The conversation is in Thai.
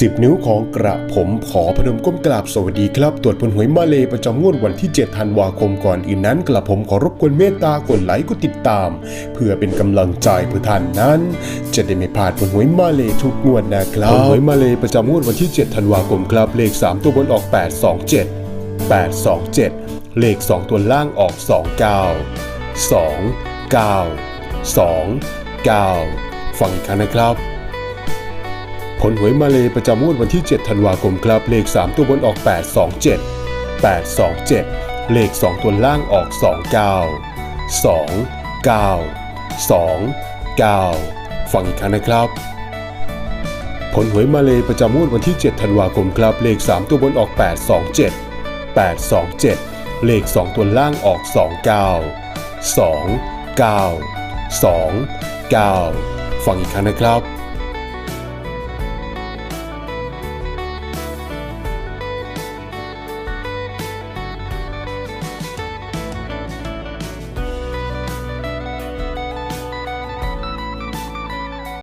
สิบนิ้วของกระผมขอพนมก้มกราบสวัสดีครับ ตรวจผลหวยมาเลประจำงวดวันที่ 7 ธันวาคมก่อนอื่นนั้น กระผมขอรบกวนเมตตากดไลค์กดติดตาม เพื่อเป็นกำลังใจเพื่อท่านนั้น จะได้ไม่พลาดผลหวยมาเลทุกงวดนะครับผลหวยมาเลประจำงวดวันที่ 7 ธันวาคมครับเลข 3 ตัวบนออก 827 827 เลข 2 ตัวล่างออก 29 2 9 2 9 ฟังอีกครั้งนะครับ ลหวยมาเลยประจำงวดวันที่ 7 ธันวาคมครับ เลข 3 ตัวบนออก 827 827 เลข 2 ตัวล่างออก 29 2 9 2 9 ฟังอีกครั้งนะครับ ผลหวยมาเลยประจำงวดวันที่ 7 ธันวาคมครับ เลข 3 ตัวบนออก 827 827 เลข 2 ตัวล่างออก 29 2 9 2 9 ฟังอีกครั้งนะครับ